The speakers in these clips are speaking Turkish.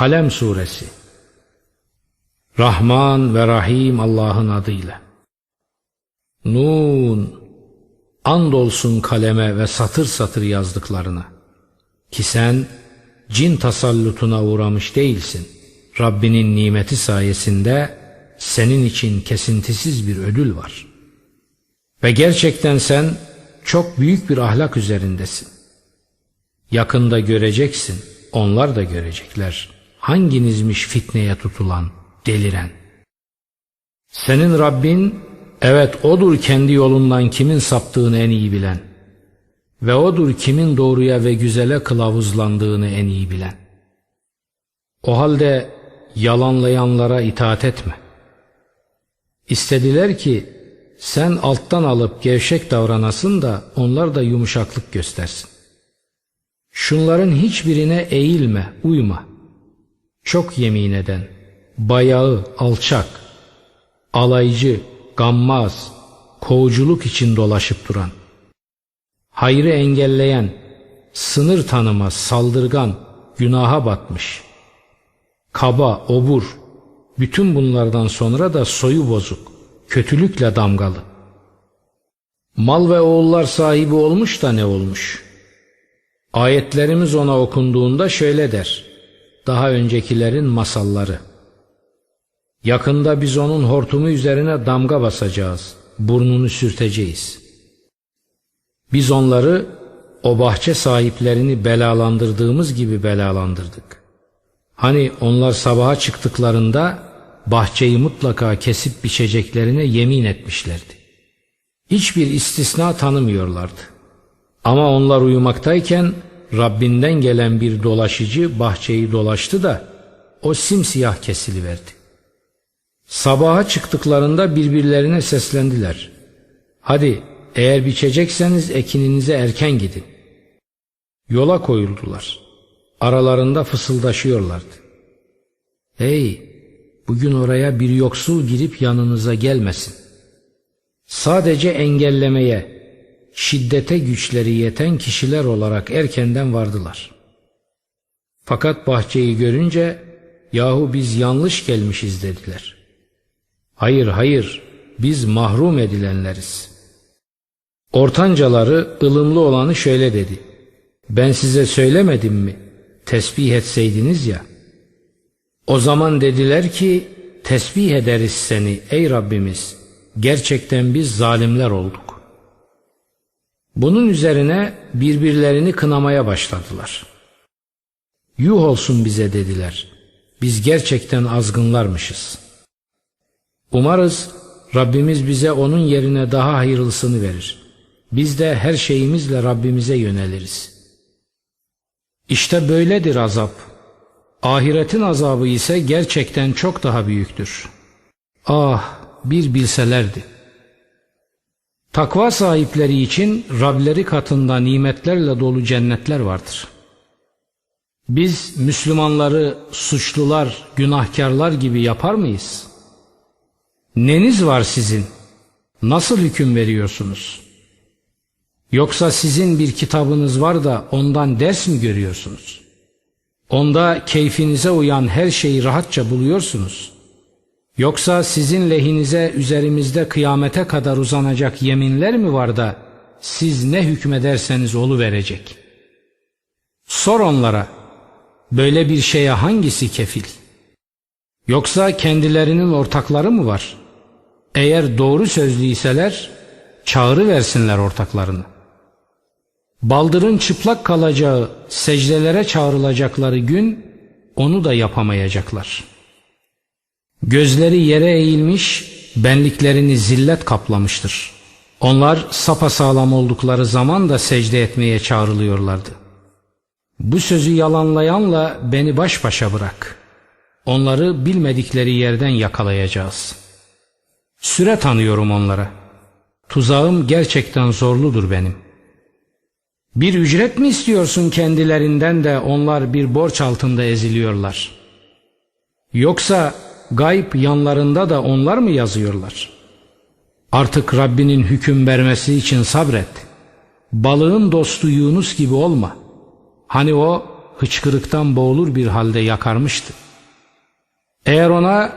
Kalem Suresi Rahman ve Rahim Allah'ın adıyla. Nun Andolsun kaleme ve satır satır yazdıklarına. Ki sen cin tasallutuna uğramış değilsin. Rabbinin nimeti sayesinde senin için kesintisiz bir ödül var. Ve gerçekten sen çok büyük bir ahlak üzerindesin. Yakında göreceksin, onlar da görecekler. Hanginizmiş fitneye tutulan, deliren. Senin Rabbin, evet odur kendi yolundan kimin saptığını en iyi bilen. Ve odur kimin doğruya ve güzele kılavuzlandığını en iyi bilen. O halde yalanlayanlara itaat etme. İstediler ki sen alttan alıp gevşek davranasın da onlar da yumuşaklık göstersin. Şunların hiçbirine eğilme, uyma. Çok yemin eden, bayağı, alçak, alaycı, gammaz, kovuculuk için dolaşıp duran, hayrı engelleyen, sınır tanımaz, saldırgan, günaha batmış, kaba, obur, bütün bunlardan sonra da soyu bozuk, kötülükle damgalı. Mal ve oğullar sahibi olmuş da ne olmuş? Ayetlerimiz ona okunduğunda şöyle der. Daha öncekilerin masalları. Yakında biz onun hortumu üzerine damga basacağız. Burnunu sürteceğiz. Biz onları o bahçe sahiplerini belalandırdığımız gibi belalandırdık. Hani onlar sabaha çıktıklarında bahçeyi mutlaka kesip biçeceklerine yemin etmişlerdi. Hiçbir istisna tanımıyorlardı. Ama onlar uyumaktayken Rabbinden gelen bir dolaşıcı bahçeyi dolaştı da o simsiyah kesiliverdi. Sabaha çıktıklarında birbirlerine seslendiler. Hadi eğer biçecekseniz ekininize erken gidin. Yola koyuldular. Aralarında fısıldaşıyorlardı. Hey bugün oraya bir yoksul girip yanınıza gelmesin. Sadece engellemeye, şiddete güçleri yeten kişiler olarak erkenden vardılar. Fakat bahçeyi görünce yahu biz yanlış gelmişiz dediler. Hayır hayır biz mahrum edilenleriz. Ortancaları ılımlı olanı şöyle dedi. Ben size söylemedim mi? Tesbih etseydiniz ya. O zaman dediler ki tesbih ederiz seni ey Rabbimiz. Gerçekten biz zalimler olduk. Bunun üzerine birbirlerini kınamaya başladılar. Yuh olsun bize dediler. Biz gerçekten azgınlarmışız. Umarız Rabbimiz bize onun yerine daha hayırlısını verir. Biz de her şeyimizle Rabbimize yöneliriz. İşte böyledir azap. Ahiretin azabı ise gerçekten çok daha büyüktür. Ah bir bilselerdi. Takva sahipleri için Rableri katında nimetlerle dolu cennetler vardır. Biz Müslümanları suçlular, günahkarlar gibi yapar mıyız? Neniz var sizin? Nasıl hüküm veriyorsunuz? Yoksa sizin bir kitabınız var da ondan ders mi görüyorsunuz? Onda keyfinize uyan her şeyi rahatça buluyorsunuz. Yoksa sizin lehinize üzerimizde kıyamete kadar uzanacak yeminler mi var da siz ne hükmederseniz olu verecek? Sor onlara böyle bir şeye hangisi kefil? Yoksa kendilerinin ortakları mı var? Eğer doğru sözlüyseler çağrı versinler ortaklarını. Baldırın çıplak kalacağı, secdelere çağrılacakları gün onu da yapamayacaklar. Gözleri yere eğilmiş, benliklerini zillet kaplamıştır. Onlar sapasağlam oldukları zaman da secde etmeye çağrılıyorlardı. Bu sözü yalanlayanla beni baş başa bırak. Onları bilmedikleri yerden yakalayacağız. Süre tanıyorum onlara. Tuzağım gerçekten zorludur benim.'' Bir ücret mi istiyorsun kendilerinden de onlar bir borç altında eziliyorlar? Yoksa gayb yanlarında da onlar mı yazıyorlar? Artık Rabbinin hüküm vermesi için sabret. Balığın dostu Yunus gibi olma. Hani o hıçkırıktan boğulur bir halde yakarmıştı. Eğer ona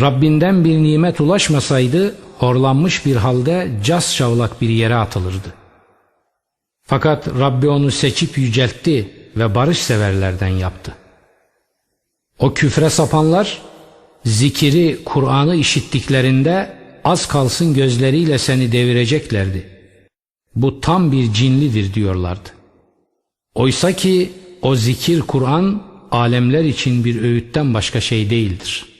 Rabbinden bir nimet ulaşmasaydı horlanmış bir halde cas şavlak bir yere atılırdı. Fakat Rabbi onu seçip yüceltti ve barış severlerden yaptı. O küfre sapanlar zikiri, Kur'an'ı işittiklerinde az kalsın gözleriyle seni devireceklerdi. Bu tam bir cinlidir diyorlardı. Oysa ki o zikir Kur'an alemler için bir öğütten başka şey değildir.''